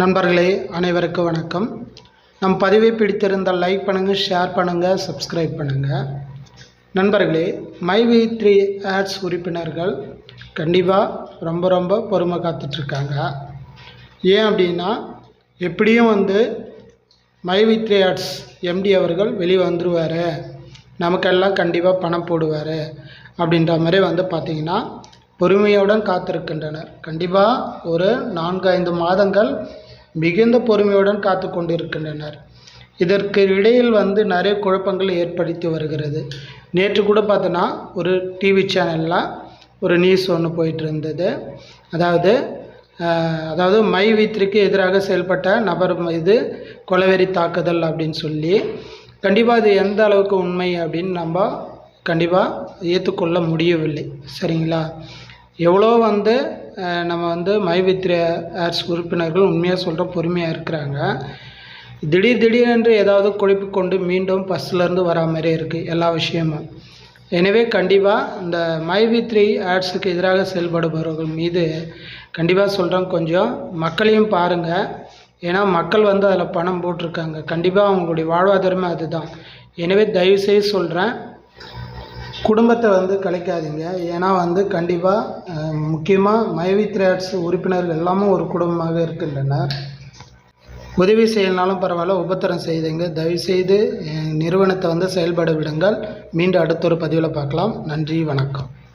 நண்பர்களே அனைவருக்கும் வணக்கம். நம் பதிவை பிடித்திருந்தால் லைக் பண்ணுங்கள் ஷேர் பண்ணுங்கள் சப்ஸ்கிரைப் பண்ணுங்கள் நண்பர்களே மை வி த்ரீ ஆட்ஸ் உறுப்பினர்கள் கண்டிப்பாக ரொம்ப ரொம்ப பொறுமை காத்துட்ருக்காங்க. ஏன் அப்படின்னா எப்படியும் வந்து my V three ads MD அவர்கள் வெளியே வந்துருவார். நமக்கெல்லாம் கண்டிப்பாக பணம் போடுவார். அப்படின்ற மாதிரி வந்து பார்த்திங்கன்னா பொறுமையுடன் காத்திருக்கின்றனர். கண்டிப்பாக ஒரு நான்கு ஐந்து மாதங்கள் மிகுந்த பொறுமையுடன் காத்து கொண்டிருக்கின்றனர். இதற்கு இடையில் வந்து நிறைய குழப்பங்கள் ஏற்படுத்தி வருகிறது. நேற்று கூட பார்த்தோன்னா ஒரு டிவி சேனலில் ஒரு நியூஸ் ஒன்று போயிட்டு இருந்தது. அதாவது அதாவது மை வீத்திற்கு எதிராக செயல்பட்ட நபர் மீது கொலவெறி தாக்குதல் அப்படின்னு சொல்லி. கண்டிப்பாக அது எந்த அளவுக்கு உண்மை அப்படின்னு நம்ம கண்டிப்பாக ஏற்றுக்கொள்ள முடியவில்லை. சரிங்களா? எவ்வளோ வந்து நம்ம வந்து மை வித் ஆர்ட்ஸ் உறுப்பினர்கள் உண்மையாக சொல்கிற பொறுமையாக இருக்கிறாங்க. திடீர் திடீரென்று ஏதாவது குழப்பி கொண்டு மீண்டும் ஃபஸ்ட்லேருந்து வரா மாதிரி இருக்குது எல்லா விஷயமும். எனவே கண்டிப்பாக இந்த மை வி த்ரீ ஆட்ஸுக்கு எதிராக செயல்படுபவர்கள் மீது கண்டிப்பாக சொல்கிறேன் கொஞ்சம். மக்களையும் பாருங்கள் ஏன்னா மக்கள் வந்து அதில் பணம் போட்டிருக்காங்க. கண்டிப்பாக அவங்களுடைய வாழ்வாதாரமே அதுதான். எனவே தயவுசெய்து சொல்கிறேன் குடும்பத்தை வந்து கலைக்காதீங்க. ஏன்னா வந்து கண்டிப்பாக முக்கியமாக மைவி த்ரீ ஆட்ஸ் உறுப்பினர்கள் எல்லாமும் ஒரு குடும்பமாக இருக்கின்றனர். உதவி செய்யலனாலும் பரவாயில்ல உபத்திரம் செய்துங்க. தயவுசெய்து நிறுவனத்தை வந்து செயல்பட விடுங்கள். மீண்டும் அடுத்த ஒரு பதிவில் பார்க்கலாம். நன்றி வணக்கம்.